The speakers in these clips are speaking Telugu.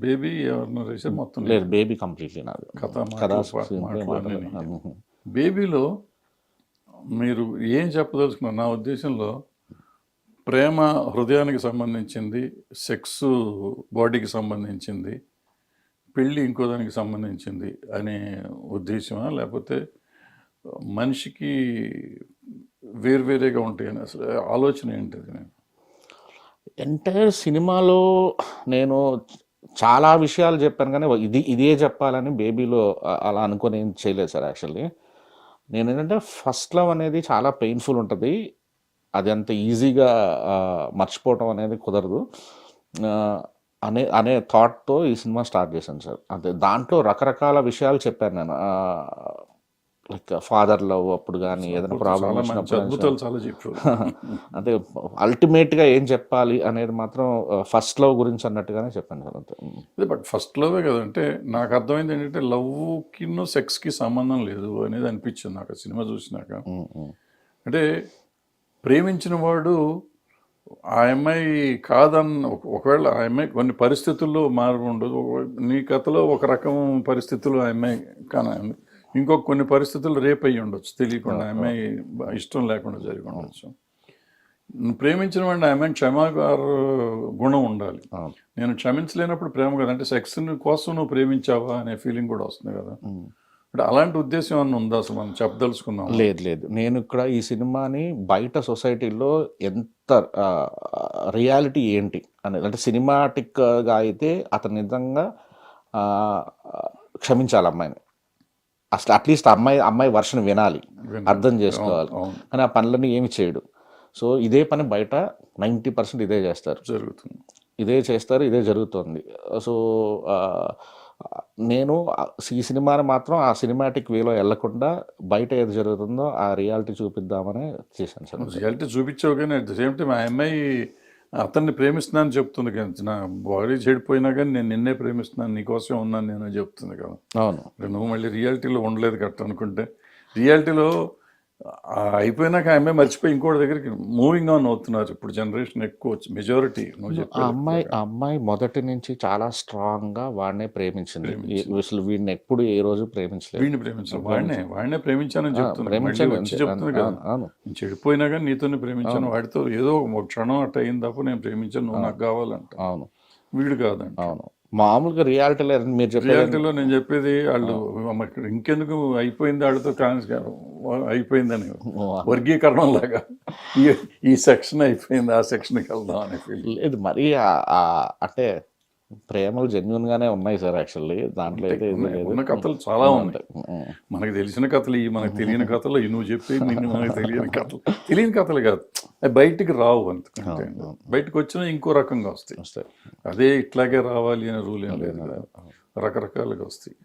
బేబీ ఎవరిని రాశారు మొత్తం లేదు బేబీ కంప్లీట్లీ నాది. కథ. బేబీలో మీరు ఏం చెప్పదలుచుకున్నారు? నా ఉద్దేశంలో ప్రేమ హృదయానికి సంబంధించింది సెక్స్ బాడీకి సంబంధించింది పెళ్ళి ఇంకో దానికి సంబంధించింది అనే ఉద్దేశమా? లేకపోతే మనిషికి వేరువేరేగా ఉంటాయని అసలు ఆలోచన ఏంటిది ఎంటైర్ సినిమాలో నేను చాలా విషయాలు చెప్పాను కానీ ఇది ఇదే చెప్పాలని బేబీలో అలా అనుకొని ఏం చేయలేదు సార్ యాక్చువల్లీ. నేను ఏంటంటే ఫస్ట్ లవ్ అనేది చాలా పెయిన్ఫుల్ ఉంటుంది. అది అంత ఈజీగా మర్చిపోవటం అనేది కుదరదు. అనే అనే థాట్తో ఈ సినిమా స్టార్ట్ చేశాను సార్. అంటే దాంట్లో రకరకాల విషయాలు చెప్పాను నేను. ఫాదర్ లవ్ అప్పుడు కానీ ఏదైనా ప్రాబ్లం వచ్చినప్పుడు అద్భుతాలు చాలా చెప్పారు అంటే అల్టిమేట్గా ఏం చెప్పాలి అనేది మాత్రం ఫస్ట్ లవ్ గురించి అన్నట్టుగానే చెప్పాను సార్ అంతే. బట్ ఫస్ట్ లవే కదంటే నాకు అర్థమైంది ఏంటంటే లవ్కి సెక్స్కి సంబంధం లేదు అనేది అనిపించింది నాకు సినిమా చూసినాక. అంటే ప్రేమించిన వాడు ఆ అమ్మాయి కాదన్న ఒక- ఒకవేళ ఆ అమ్మాయి కొన్ని పరిస్థితుల్లో మార్పు ఉండదు నీ కథలో ఒక రకం పరిస్థితులు ఆ అమ్మాయి కానీ ఇంకొక కొన్ని పరిస్థితులు రేపు అయ్యి ఉండొచ్చు తెలియకుండా. ఆ అమ్మాయి ఇష్టం లేకుండా జరిగి ఉండొచ్చు. ప్రేమించిన వాడిని ఆ అమ్మాయి క్షమాగార గుణం ఉండాలి. నేను క్షమించలేనప్పుడు ప్రేమ కదా అంటే సెక్స్ కోసం నువ్వు ప్రేమించావా అనే ఫీలింగ్ కూడా వస్తుంది కదా. అంటే అలాంటి ఉద్దేశం ఏమన్నా ఉందా? అసలు మనం చెప్పదలుచుకుందాం లేదు లేదు. నేను ఇక్కడ ఈ సినిమాని బయట సొసైటీలో ఎంత రియాలిటీ ఏంటి అనేది అంటే సినిమాటిక్గా అయితే అతను నిజంగా క్షమించాలి అమ్మాయిని. అసలు అట్లీస్ట్ అమ్మాయి అమ్మాయి వర్షన్ వినాలి. అర్థం చేసుకోవాలి. కానీ ఆ పనులన్నీ ఏమి చేయడు. సో ఇదే పని బయట నైంటీ పర్సెంట్ ఇదే చేస్తారు. జరుగుతుంది. ఇదే చేస్తారు ఇదే జరుగుతుంది. సో నేను ఈ సినిమాని మాత్రం ఆ సినిమాటిక్ వేలో వెళ్ళకుండా బయట ఏది జరుగుతుందో ఆ రియాలిటీ చూపిద్దామని చేశాను సార్. రియాలిటీ చూపించావు కానీ అట్ ద సేమ్ టైం ఆ అమ్మాయి అతన్ని ప్రేమిస్తున్నాను చెప్తుంది కదా. నా బాడీ చెడిపోయినా కానీ నేను నిన్నే ప్రేమిస్తున్నాను నీకోసం ఉన్నాను నేను చెప్తుంది కదా. అవును. నువ్వు మళ్ళీ రియాలిటీలో ఉండలేదు కరెక్ట్ అనుకుంటే. రియాలిటీలో అయిపోయినాక ఆ అమ్మాయి మర్చిపోయి ఇంకోటి దగ్గరికి మూవింగ్ ఆన్ అవుతున్నారు. ఇప్పుడు జనరేషన్ ఎక్కువ మెజారిటీ అమ్మాయి అమ్మాయి మొదటి నుంచి చాలా స్ట్రాంగ్గా వాడినే ప్రేమించింది. అసలు వీడిని ఎప్పుడు ఏ రోజు ప్రేమించలేదు. వీడిని ప్రేమించాను వాడినే వాడినే ప్రేమించానని చెప్తుంది కదా. చెడిపోయినా కానీ నీతోనే ప్రేమించాను వాడితో ఏదో ఒక క్షణం అట్ట అయిన తప్ప నేను ప్రేమించాను నువ్వు నాకు కావాలంట. అవును. వీడు కాదంట. అవును. మామూలుగా రియాలిటీలో మీరు చెప్పేది రియాలిటీలో నేను చెప్పేది వాళ్ళు ఇంకెందుకు అయిపోయింది వాళ్ళతో ట్రాన్స్ అయిపోయిందని వర్గీకరణం లాగా ఈ సెక్షన్ అయిపోయింది ఆ సెక్షన్కి వెళ్దాం అనే ఫీల్ లేదు మరి అంటే ప్రేమలు జెన్యున్ గానే ఉన్నాయి సార్ యాక్చువల్లీ. దాంట్లో అయితే ఉన్న కథలు చాలా ఉమ్, మనకు తెలిసిన కథలు ఈ మనకు తెలియని కథలు నువ్వు చెప్పి నిన్ను మనకు తెలియని కథలు. తెలియని కథలు కాదు. అవి బయటికి రావు అంతకంటే. బయటకు వచ్చినా ఇంకో రకంగా వస్తాయి. వస్తాయి. అదే ఇట్లాగే రావాలి అనే రూల్ ఏం లేదు రకరకాలుగా వస్తాయి.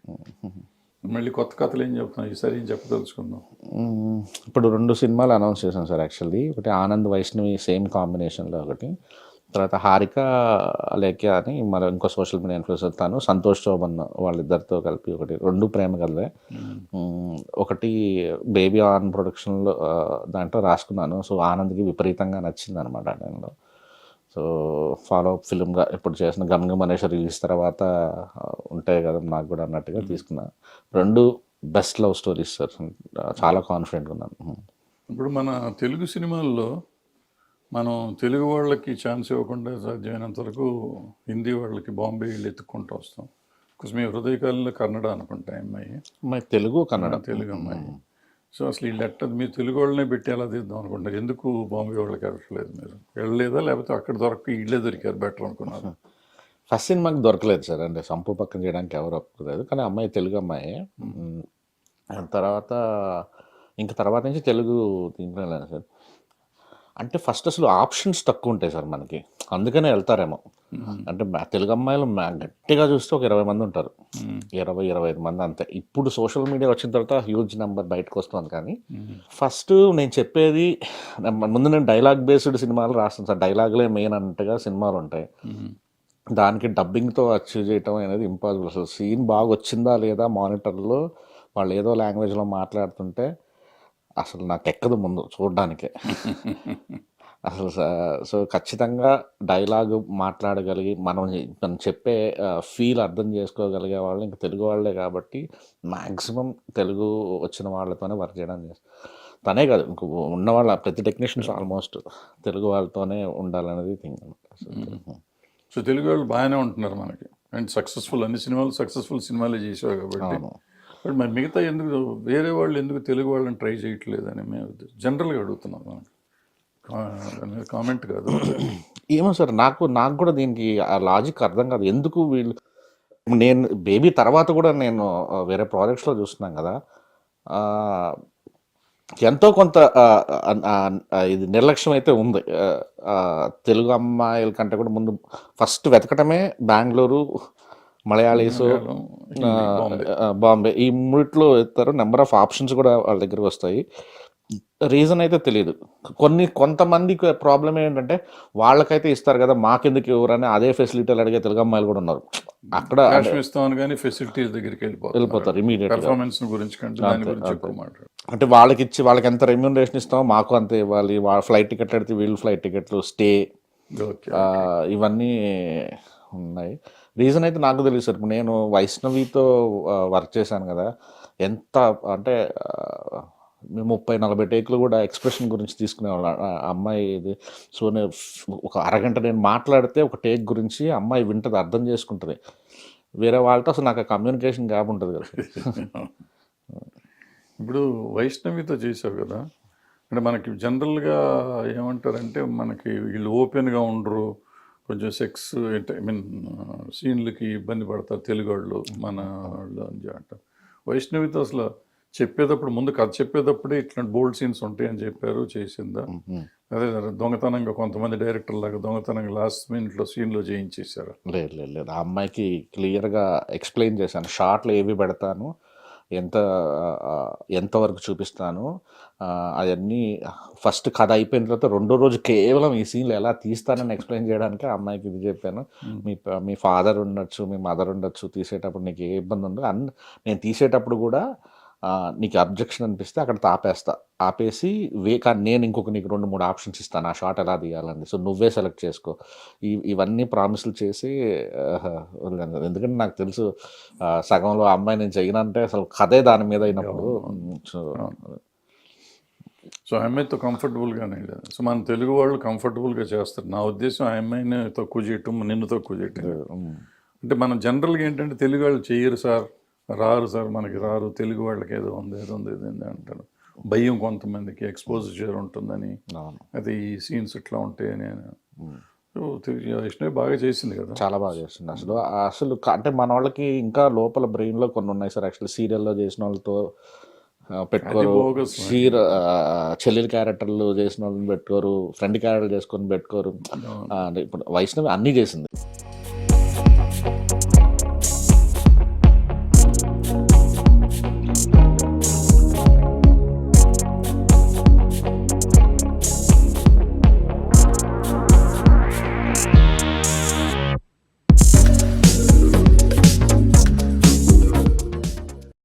మళ్ళీ కొత్త కథలు ఏం చెప్తున్నావు? ఈసారి ఏం చెప్పదలుచుకుందాం మ్మ్. ఇప్పుడు రెండు సినిమాలు అనౌన్స్ చేశాను సార్ యాక్చువల్లీ. ఒకటి ఆనంద్ వైష్ణవి సేమ్ కాంబినేషన్లో ఒకటి. తర్వాత హారిక లేఖ్య అని మరి ఇంకో సోషల్ మీడియా ఇన్ఫ్లుయెన్సర్ తను సంతోష్ చౌబన్ వాళ్ళిద్దరితో కలిపి ఒకటి రెండు ప్రేమ కథలే. మ్మ్. ఒకటి బేబీ ఆన్ ప్రొడక్షన్లో దాంట్లో రాసుకున్నాను. సో ఆనంద్కి విపరీతంగా నచ్చింది అనమాట టైంలో. సో ఫాలో అప్ ఫిల్మ్గా ఇప్పుడు చేసిన గమ్ గమ్ అనేసి రిలీజ్ తర్వాత ఉంటాయి కదా నాకు కూడా అన్నట్టుగా తీసుకున్నా. రెండు బెస్ట్ లవ్ స్టోరీస్ సార్. చాలా కాన్ఫిడెంట్గా ఉన్నాను. ఇప్పుడు మన తెలుగు సినిమాల్లో మనం తెలుగు వాళ్ళకి ఛాన్స్ ఇవ్వకుండా సాధ్యమైనంత వరకు హిందీ వాళ్ళకి బాంబే వెళ్ళి ఎత్తుక్కుంటూ వస్తాం. బికాస్ మీ హృదయకాలంలో కన్నడ అనుకుంటా అమ్మాయి. మరి తెలుగు కన్నడ. తెలుగు అమ్మాయి. సో అసలు ఈ లెటర్ మీరు తెలుగు వాళ్ళనే పెట్టి ఎలా తీద్దాం అనుకుంటారు ఎందుకు బాంబే వాళ్ళకి వెళ్ళట్లేదు మీరు? వెళ్ళలేదా? లేకపోతే అక్కడ దొరక ఇళ్ళే దొరికారు బెటర్ అనుకున్నారు. ఫస్ట్ సినిమాకి దొరకలేదు సార్. అంటే సంపు పక్కన చేయడానికి ఎవరు ఒప్పుకోలేదు. కానీ అమ్మాయి తెలుగు అమ్మాయి. తర్వాత ఇంక తర్వాత నుంచి తెలుగు తీసుకురాలేదు సార్. అంటే ఫస్ట్ అసలు ఆప్షన్స్ తక్కువ ఉంటాయి సార్ మనకి. అందుకనే వెళ్తారేమో. అంటే తెలుగు అమ్మాయిలు గట్టిగా చూస్తే ఒక ఇరవై మంది ఉంటారు. ఇరవై ఇరవై ఐదు మంది అంతే. ఇప్పుడు సోషల్ మీడియా వచ్చిన తర్వాత హ్యూజ్ నెంబర్ బయటకు వస్తుంది కానీ ఫస్ట్ నేను చెప్పేది ముందు నేను డైలాగ్ బేస్డ్ సినిమాలు రాస్తాను సార్. డైలాగులే మెయిన్ అన్నట్టుగా సినిమాలు ఉంటాయి. దానికి డబ్బింగ్తో అచీవ్ చేయటం అనేది ఇంపాసిబుల్ అసలు సీన్ బాగా వచ్చిందా లేదా మానిటర్లో వాళ్ళు ఏదో లాంగ్వేజ్లో మాట్లాడుతుంటే అసలు నాకు ఎక్కదు ముందు చూడడానికే. అసలు స- ఖచ్చితంగా డైలాగ్ మాట్లాడగలిగి మనం మనం చెప్పే ఫీల్ అర్థం చేసుకోగలిగే వాళ్ళు ఇంకా తెలుగు వాళ్ళే కాబట్టి మ్యాక్సిమం తెలుగు వచ్చిన వాళ్ళతోనే వర్క్ చేయడం చేస్తాం తనే కాదు ఇంక ఉన్న వాళ్ళ ప్రతి టెక్నీషియన్స్ ఆల్మోస్ట్ తెలుగు వాళ్ళతోనే ఉండాలనేది థింగ్. సో తెలుగు వాళ్ళు బాగానే ఉంటున్నారు మనకి. అండ్ సక్సెస్ఫుల్ అన్ని సినిమాలు సక్సెస్ఫుల్ సినిమాలే చేసావు కాబట్టి బట్ మరి మిగతా ఎందుకు వేరే వాళ్ళు ఎందుకు తెలుగు వాళ్ళని ట్రై చేయట్లేదని మేము జనరల్గా అడుగుతున్నాం కామెంట్ కాదు. ఏమో సార్ నాకు నాకు కూడా దీనికి ఆ లాజిక్ అర్థం కాదు. ఎందుకు వీళ్ళు నేను బేబీ తర్వాత కూడా నేను వేరే ప్రాజెక్ట్స్లో చూస్తున్నాం కదా. ఎంతో కొంత ఇది నిర్లక్ష్యం అయితే ఉంది. తెలుగు అమ్మాయిల కంటే కూడా ముందు ఫస్ట్ వెతకటమే బెంగళూరు మలయాళీస్ బాంబే. ఈ మూడిట్లో ఎత్తారు నెంబర్ ఆఫ్ ఆప్షన్స్ కూడా వాళ్ళ దగ్గరికి వస్తాయి. రీజన్ అయితే తెలియదు కొన్ని కొంతమందికి ప్రాబ్లం ఏంటంటే వాళ్ళకైతే ఇస్తారు కదా మాకెందుకు ఎవరని అదే ఫెసిలిటీలు అడిగే తెలుగు అమ్మాయిలు కూడా ఉన్నారు. అక్కడ ఇస్తామని కానీ ఫెసిలిటీస్ దగ్గరికి వెళ్ళిపోతారు. వెళ్ళిపోతారు ఇమీడియట్ పెర్ఫార్మెన్స్ గురించి అంటే వాళ్ళకి ఇచ్చి వాళ్ళకి ఎంత రెమ్యూనరేషన్ ఇస్తామో మాకు అంతే ఇవ్వాలి. వాళ్ళ ఫ్లైట్ టికెట్ అడితే వీళ్ళు ఫ్లైట్ టికెట్లు స్టే ఇవన్నీ ఉన్నాయి. రీజన్ అయితే నాకు తెలియదు సార్. ఇప్పుడు నేను వైష్ణవితో వర్క్ చేశాను కదా. ఎంత అంటే మేము ముప్పై నలభై టేకులు కూడా ఎక్స్ప్రెషన్ గురించి తీసుకునేవాళ్ళు. ఆ అమ్మాయి ఇది. సో నేను ఒక అరగంట నేను మాట్లాడితే ఒక టేక్ గురించి అమ్మాయి వింటది అర్థం చేసుకుంటుంది. వేరే వాళ్ళతో అసలు నాకు కమ్యూనికేషన్ గ్యాప్ ఉంటుంది కదా ఇప్పుడు వైష్ణవితో చేసావు కదా. అంటే మనకి జనరల్గా ఏమంటారంటే మనకి వీళ్ళు ఓపెన్గా ఉండరు. కొంచెం సెక్స్ ఐ మీన్ సీన్లకి ఇబ్బంది పడతారు తెలుగు వాళ్ళు మన వాళ్ళు అని అంటారు. వైష్ణవితో అసలు చెప్పేటప్పుడు ముందు కథ చెప్పేటప్పుడే ఇట్లాంటి బోల్డ్ సీన్స్ ఉంటాయి అని చెప్పారు చేసిందా. అదే దొంగతనంగా కొంతమంది డైరెక్టర్ లాగా దొంగతనంగా లాస్ట్ మినిట్లో సీన్లో చేయించేశారు. లేదు లేదు లేదు. ఆ అమ్మాయికి క్లియర్గా ఎక్స్ప్లెయిన్ చేశాను. షార్ట్లు ఏవి పెడతాను ఎంత ఎంతవరకు చూపిస్తాను అవన్నీ ఫస్ట్ కథ అయిపోయిన తర్వాత రెండో రోజు కేవలం ఈ సీన్లు ఎలా తీస్తానని ఎక్స్ప్లెయిన్ చేయడానికి అమ్మాయికి ఇది చెప్పాను. మీ మీ ఫాదర్ ఉండొచ్చు మీ మదర్ ఉండొచ్చు తీసేటప్పుడు నీకు ఏ ఇబ్బంది ఉండదు. అన్ నేను తీసేటప్పుడు కూడా నీకు అబ్జెక్షన్ అనిపిస్తే అక్కడ తాపేస్తా. ఆపేసి వే కానీ నేను ఇంకొక నీకు రెండు మూడు ఆప్షన్స్ ఇస్తాను. ఆ షాట్ ఎలా తీయాలని సో నువ్వే సెలెక్ట్ చేసుకో. ఇవన్నీ ప్రామిస్లు చేసి. ఎందుకంటే నాకు తెలుసు సగంలో ఆ అమ్మాయి నేను చేయనంటే అసలు కథే దాని మీద అయినప్పుడు సో అమ్మాయితో కంఫర్టబుల్గానే లేదు. సో మన తెలుగు వాళ్ళు కంఫర్టబుల్గా చేస్తారు. నా ఉద్దేశం ఆ అమ్మాయిని తక్కువ చేయటం నిన్ను తక్కువ చేయటం. అంటే మనం జనరల్గా ఏంటంటే తెలుగు వాళ్ళు చెయ్యరు సార్. రారు సార్ మనకి రారు తెలుగు వాళ్ళకి ఏదో ఉంది ఏదో ఉంది ఏదో ఉంది అంటారు. భయం కొంతమందికి ఎక్స్పోజర్ ఉంటుందని. అది ఈ సీన్స్ ఇట్లా ఉంటాయని ఉమ్. సో విష్ణు బాగా చేసింది కదా. చాలా బాగా చేస్తుంది అసలు అసలు అంటే మన వాళ్ళకి ఇంకా లోపల బ్రెయిన్లో కొన్ని ఉన్నాయి సార్. యాక్చువల్లీ సీరియల్లో చేసిన వాళ్ళతో పెట్టుకోరు. సీర చెల్లెలి క్యారెక్టర్లు చేసిన వాళ్ళని పెట్టుకోరు. ఫ్రెండ్ క్యారెక్టర్ చేసుకొని పెట్టుకోరు. అంటే ఇప్పుడు వైష్ణవి అన్నీ చేసింది.